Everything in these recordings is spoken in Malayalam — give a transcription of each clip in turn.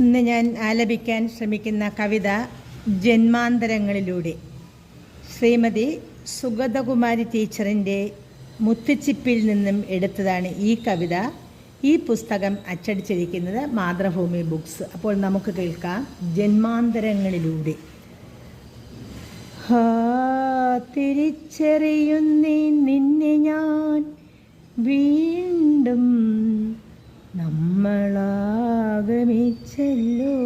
ഇന്ന് ഞാൻ ആലപിക്കാൻ ശ്രമിക്കുന്ന കവിത ജന്മാന്തരങ്ങളിലൂടെ. ശ്രീമതി സുഗതകുമാരി ടീച്ചറിന്റെ മുത്തുച്ചിപ്പിൽ നിന്നും എടുത്തതാണ് ഈ കവിത. ഈ പുസ്തകം അച്ചടിച്ചിരിക്കുന്നത് മാതൃഭൂമി ബുക്സ്. അപ്പോൾ നമുക്ക് കേൾക്കാം ജന്മാന്തരങ്ങളിലൂടെ. തിരിച്ചറിയുന്നേ നിന്നെ ഞാൻ വീണ്ടും നമ്മളാഗമിച്ചല്ലോ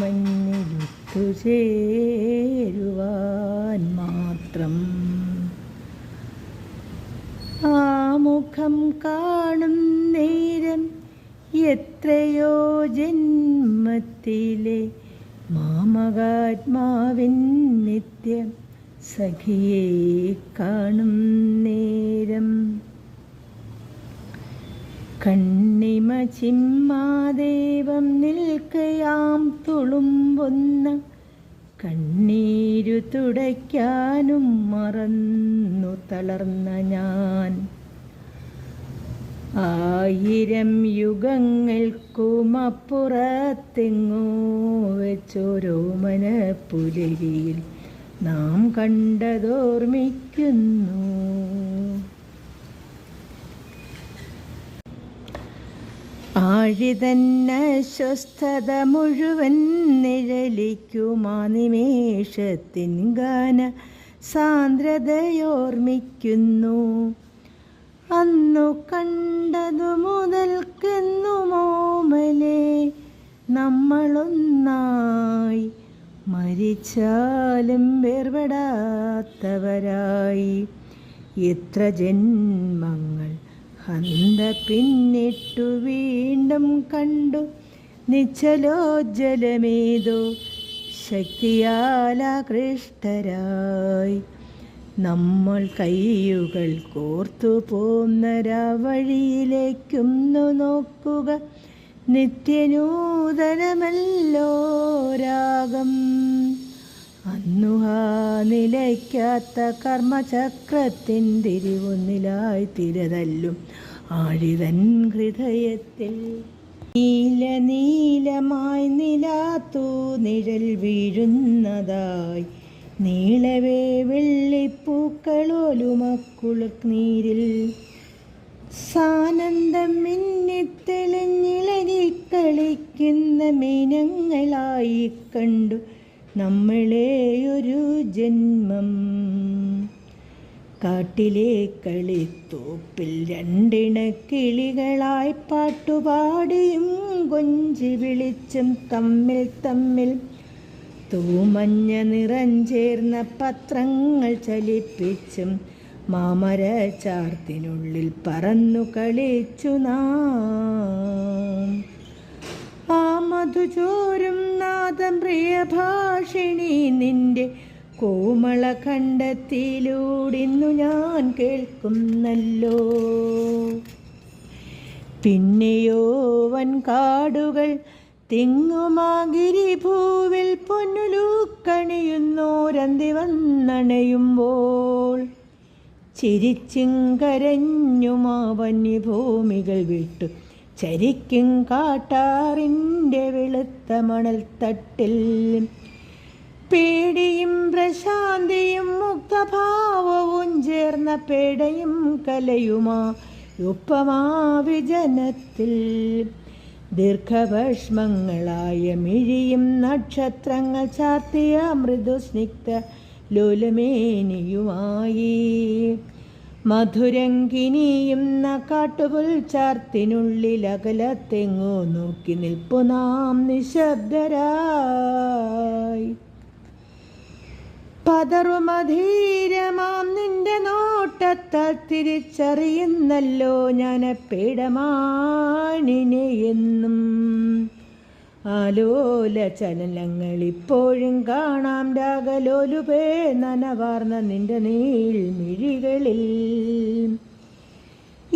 മഞ്ഞിലുത്തു ചേരുവാൻ മാത്രം. ആ മുഖം കാണും നേരം എത്രയോ ജന്മത്തിലെ മാമകാത്മാവിൻ നിത്യം സഖിയെ കാണും നേരം. കണ്ണിമ ചിമ്മാദേവം നിൽക്കയാം തുളുമ്പൊന്ന. കണ്ണീരു തുടയ്ക്കാനും മറന്നു തളർന്ന ഞാൻ. ആയിരം യുഗങ്ങൾക്കുമപ്പുറത്തെങ്ങോ വെച്ചോരോ മനപ്പുലരിയിൽ നാം കണ്ടതോർമ്മിക്കുന്നു. ആഴിതന്നസ്വസ്ഥത മുഴുവൻ നിഴലിക്കുമാ നിമേഷത്തിൻ ഗാന സാന്ദ്രതയോർമ്മിക്കുന്നു. അന്നു കണ്ടതു മുതൽക്കെന്നുമോമലെ നമ്മളൊന്നായി മരിച്ചാലും വേർപെടാത്തവരായി. എത്ര ജന്മങ്ങൾ ഹന്ത പിന്നിട്ടു വീണ്ടും കണ്ടു നിശ്ചലോജ്ജലമേതോ ശക്തിയാലാകൃഷ്ടരായി. നമ്മൾ കൈയുകൾ കോർത്തു പോന്നരാ വഴിയിലേക്കൊന്നു നോക്കുക. നിത്യനൂതനമല്ലോ രാഗം. അന്നു ആ കർമ്മചക്രത്തിൻ തിരിവൊന്നിലായി തിരതല്ലും ആഴിതൻ ഹൃദയത്തിൽ. നീല നീലമായി നിലാത്തു നിഴൽ വീഴുന്നതായി. നീളവേ വെള്ളിപ്പൂക്കളോലുമക്കുള നീരിൽ. സാനന്ദം മിന്നിത്തെളിഞ്ഞിളകി കളിക്കുന്ന മീനങ്ങളായി കണ്ടു നമ്മളെ ഒരു ജന്മം. കാട്ടിലെ കളിത്തോപ്പിൽ രണ്ടിണ കിളികളായി പാട്ടുപാടിയും കൊഞ്ചി വിളിച്ചും തമ്മിൽ തമ്മിൽ തൂമഞ്ഞ നിറം ചേർന്ന പത്രങ്ങൾ ചലിപ്പിച്ചും മാമര ചാർത്തിനുള്ളിൽ പറന്നു കളിച്ചു നാം. ആ മധുചോരും നാദം പ്രിയഭാഷിണി നിന്റെ കോമള കണ്ടത്തിലൂടിന്നു ഞാൻ കേൾക്കുന്നല്ലോ. പിന്നെയോ വൻ കാടുകൾ തിങ്ങുമാഗിരിഭൂവിൽ പൊന്നുലൂക്കണിയുന്നോരന്തി വന്നണയുമ്പോൾ ചിരിച്ചും കരഞ്ഞുമാ വന്യഭൂമികൾ വിട്ടു ചരിക്കും കാട്ടാറിന്റെ വെളുത്ത മണൽത്തട്ടിൽ പേടിയും പ്രശാന്തിയും മുക്തഭാവവും ചേർന്ന പേടയും കലയുമാ ഒപ്പമാവിജനത്തിൽ ദീർഘഭഷ്മങ്ങളായ മിഴിയും നക്ഷത്രങ്ങൾ ചാർത്തിയ മൃദുസ്നിഗ്ധ ലോലമേനിയുമായി. മധുരങ്കിനിയുന്ന കാട്ടുപുൽ ചാർത്തിനുള്ളിൽ അകലത്തെങ്ങോ നോക്കി നിൽപ്പു നാം നിശബ്ദരായി. പതറുമധീരമാം നിന്റെ നോട്ടത്താൽ തിരിച്ചറിയുന്നല്ലോ ഞാൻ പേടമാണിനെ എന്നും ആലോല ചലനങ്ങളിപ്പോഴും കാണാം രാഗലോലുപേ നനവാർന്ന നിന്റെ നീൾമിഴികളിൽ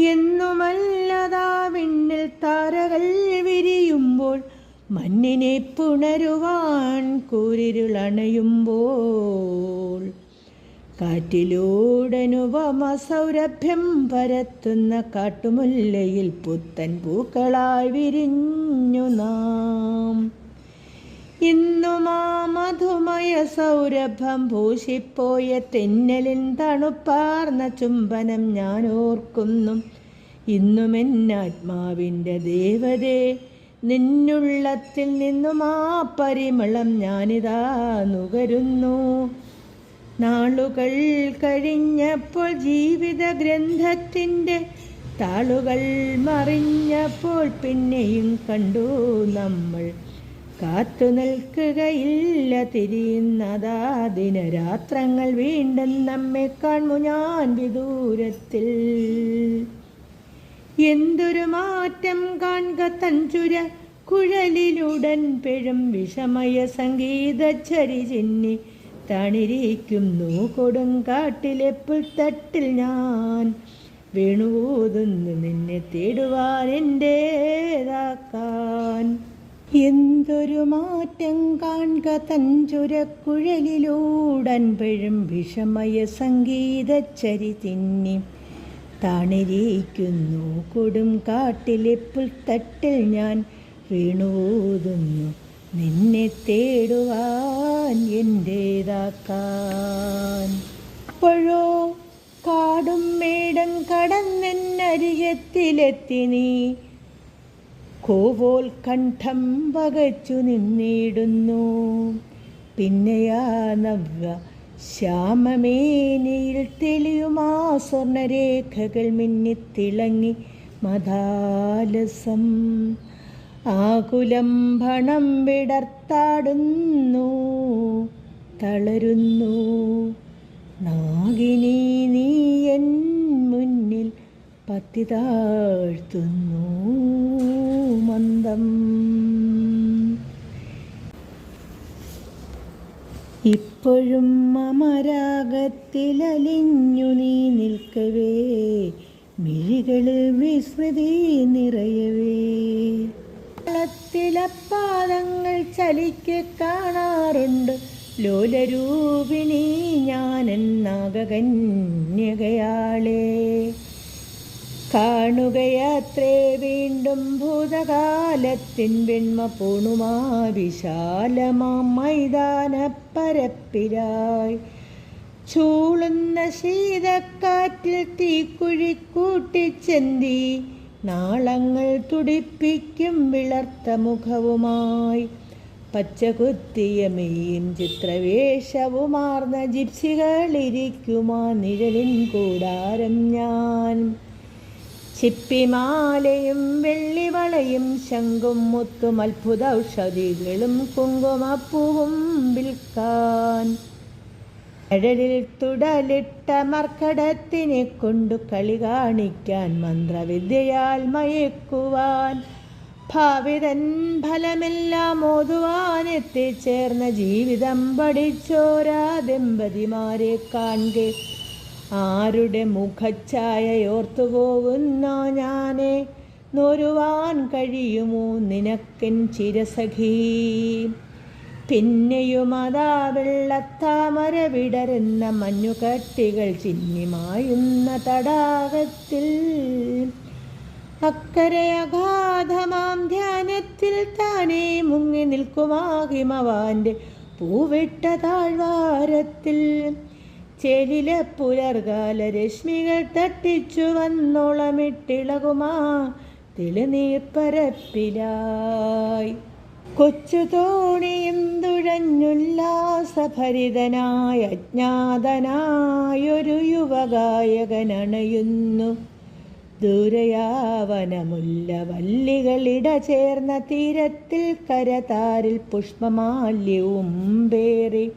എന്നുമല്ലതാ വിണ്ണിൽ താരകൾ വിരിയുമ്പോൾ മണ്ണിനെ പുണരുവാൻ കൂരിരുളണയുമ്പോൾ കാറ്റിലൂടനുപമ സൗരഭ്യം പരത്തുന്ന കാട്ടുമുല്ലയിൽ പുത്തൻ പൂക്കളായി വിരിഞ്ഞു നാം. ഇന്നുമാ മധുമയ സൗരഭം ഭൂഷിപ്പോയ തെന്നലിൻ തണുപ്പാർന്ന ചുംബനം ഞാൻ ഓർക്കുന്നു. ഇന്നുമെന്നാത്മാവിന്റെ ദേവതേ നിന്നുള്ളത്തിൽ നിന്നും ആ പരിമളം ഞാനിതാ നുകരുന്നു. നാളുകൾ കഴിഞ്ഞപ്പോൾ ജീവിത ഗ്രന്ഥത്തിന്റെ താളുകൾ മറിഞ്ഞപ്പോൾ പിന്നെയും കണ്ടു നമ്മൾ. കാത്തു നിൽക്കുകയില്ല തിരിയുന്നതാ ദിനരാത്രങ്ങൾ വീണ്ടും നമ്മെ കാണു ഞാൻ വിദൂരത്തിൽ. എന്തൊരു മാറ്റം കാൺക തഞ്ചുര കുഴലിലുടൻ പെഴും വിഷമയ സംഗീത ചരി ചിന്നി തണിരിക്കുന്നു. കൊടുങ്കാട്ടിലെ പുൽത്തട്ടിൽ ഞാൻ വീണുകൂതുന്നു നിന്നെ തേടുവാൻ എന്റേതാക്കാൻ എന്തൊരു മാറ്റം കാൺക തഞ്ചുരക്കുഴലിലൂടൻ പെഴും വിഷമയ സംഗീത ചരി തിന്നി താണിരിക്കുന്നു. കൊടും കാട്ടിലെ പുൽത്തട്ടിൽ ഞാൻ വീണൂതുന്നു നിന്നെ തേടുവാൻ എന്റേതാക്കാൻ അപ്പോഴോ കാടും മേടം കടന്നെന്നരികത്തിലെത്തി നീ. കോവോൽ കണ്ഠം വകച്ചു നിന്നിടുന്നു. പിന്നെയാ നവ്യ ശ്യാമമേനിയിൽ തെളിയുമാ സ്വർണരേഖകൾ മിന്നിത്തിളങ്ങി മതാലസം ആകുലം ഭണം വിടർത്താടുന്നു. തളരുന്നു. നാഗിനി നീ എൻ മുന്നിൽ പത്തി താഴ്ത്തുന്നു മന്ദം. ഇപ്പോഴും അമരാഗത്തിലലിഞ്ഞു നീ നിൽക്കവേ മിഴികൾ വിസ്മൃതി നിറയവേ. പാദങ്ങൾ ചലിക്ക് കാണാറുണ്ട് ലോലരൂപിണി ഞാനെന്നാകകന്യകയാളെ കാണുകയാത്രേ വീണ്ടും ഭൂതകാലത്തിൻ വെണ്മ പൂണുമാ വിശാലമാം മൈതാനപ്പരപ്പിരായി ചൂളുന്ന ശീതക്കാറ്റിൽ തീക്കുഴി കൂട്ടിച്ചെന്തി നാളങ്ങൾ തുടിപ്പിക്കും വിളർത്ത മുഖവുമായി. പച്ചകുത്തിയ മെയ്യും ചിത്രവേഷവുമാർന്ന ജിപ്സികളിരിക്കുമാ നിഴലിൻ കൂടാരം ഞാൻ. ചിപ്പിമാലയും വെള്ളിവളയും ശംഖും മുത്തും അത്ഭുത ഔഷധികളും കുങ്കുമപ്പൂവും വിൽക്കാൻ. കഴലിൽ തുടലിട്ട മർക്കടത്തിനെ കൊണ്ടു കളി കാണിക്കാൻ മന്ത്രവിദ്യയാൽ മയക്കുവാൻ. ഭാവിതൻ ഫലമെല്ലാം ഓതുവാൻ എത്തിച്ചേർന്ന ജീവിതം പഠിച്ചോരാ ദമ്പതിമാരെ കാണെ ആരുടെ മുഖഛായയോർത്തു പോകുന്ന ഞാനെ നൊരുവാൻ കഴിയുമോ നിനക്കൻ ചിരസഖീ? പിന്നെയും അതാ വെള്ളത്താമര വിടരുന്ന മഞ്ഞുകട്ടികൾ ചിന്നിമായുന്ന തടാകത്തിൽ അക്കരെ അഗാധമാം ധ്യാനത്തിൽ താനേ മുങ്ങി നിൽക്കുമാഹിമവാന്റെ പൂവിട്ട താഴ്വാരത്തിൽ. ചെലിലെ പുലർകാല രശ്മികൾ തട്ടിച്ചു വന്നോളമിട്ടിളകുമാ തെളിനീർപ്പരപ്പിലായി കൊച്ചു തോണിയും തുഴഞ്ഞുല്ലാസഭരിതനായ അജ്ഞാതനായൊരു യുവഗായകനണയുന്നു. ദൂരയാവനമുല്ല വല്ലികളിട ചേർന്ന തീരത്തിൽ കരതാരിൽ പുഷ്പമാല്യവും പേറി.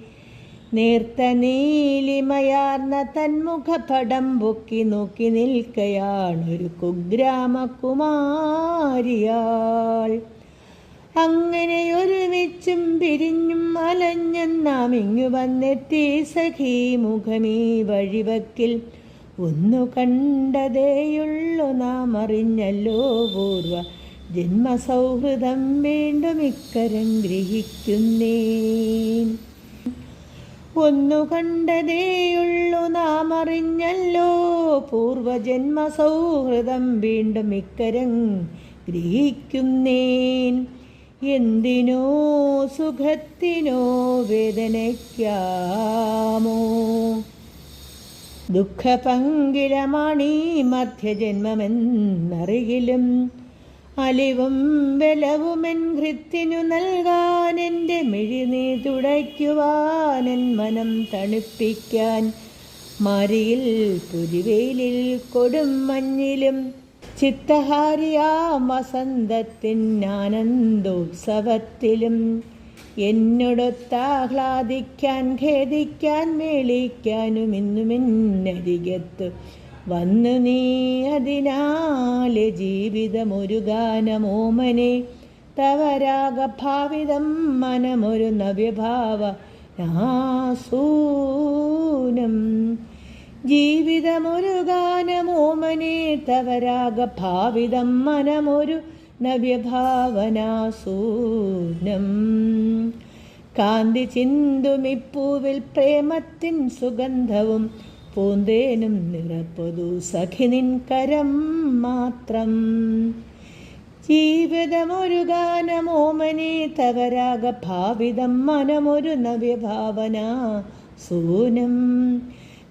നേർത്ത നീലിമയാർന്ന തന്മുഖപടം പൊക്കി നോക്കി നിൽക്കയാണൊരു കുഗ്രാമകുമാരിയാൾ. അങ്ങനെ ഒരുമിച്ചും പിരിഞ്ഞും അലഞ്ഞും നാം ഇങ്ങു വന്നെത്തി സഖീ മുഖമീ വഴിവക്കിൽ. ഒന്നു കണ്ടതേയുള്ളു നാം അറിഞ്ഞല്ലോ പൂർവ. ജന്മസൗഹൃദം വീണ്ടും ഇക്കരം ഗ്രഹിക്കുന്നേ ഒന്നു കണ്ടതേയുള്ളു നാം അറിഞ്ഞല്ലോ പൂർവജന്മ സൗഹൃദം വീണ്ടും ഇക്കരം ഗ്രഹിക്കുന്നേൻ. എന്തിനോ സുഖത്തിനോ വേദനയ്ക്കാമോ? ദുഃഖപങ്കിലമാണീ മധ്യജന്മമെന്നറിയിലും. അലിവും ബലവുമെൻ ഹൃത്തിനു നൽകാൻ എന്റെ മിഴിനീ തുടയ്ക്കുവാൻ എൻ മനം തണുപ്പിക്കാൻ മാരിയിൽ പുരിവേലിൽ കൊടും മഞ്ഞിലും ചിത്തഹാരിയാ വസന്തത്തിൻ ആനന്ദോത്സവത്തിലും. എന്നോടൊത്താഹ്ലാദിക്കാൻ ഖേദിക്കാൻ മേളിക്കാനും ഇന്നുമെന്നരികത്ത് വന്നു നീ അതിനാലെ ജീവിതമൊരു ഗാനമോമനെ. തവരാഗഭാവിതം മനമൊരു നവ്യഭാവ നാസൂനം. ജീവിതമൊരു ഗാനമോമനെ തവരാഗഭാവിതം മനമൊരു നവ്യഭാവനാസൂനം കാന്തി ചിന്തുമിപ്പൂവിൽ പ്രേമത്തിൻ സുഗന്ധവും പൂന്തേനും നിറപ്പതു സഖിനിൻ കരം മാത്രം. ജീവിതമൊരു ഗാനമോമനി തവരാഗ ഭാവിതം മനമൊരു നവ്യഭാവന സൂനം.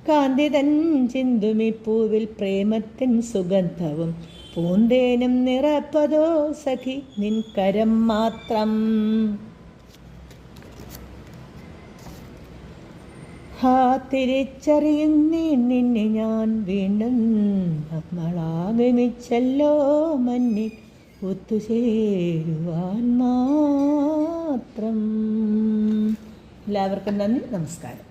കാന്തിതൻ ചിന്തുമിപ്പൂവിൽ പ്രേമത്തിൻ സുഗന്ധവും പൂന്തേനും നിറപ്പതോ സഖി നിൻ കരം മാത്രം. ഹാ തിരിച്ചറിയുന്നേ നിന്നെ ഞാൻ വീണ്ടും നമ്മളാഗമിച്ചല്ലോ മഞ്ഞിൽ ഒത്തുചേരുവാൻ മാത്രം. എല്ലാവർക്കും നന്ദി നമസ്കാരം.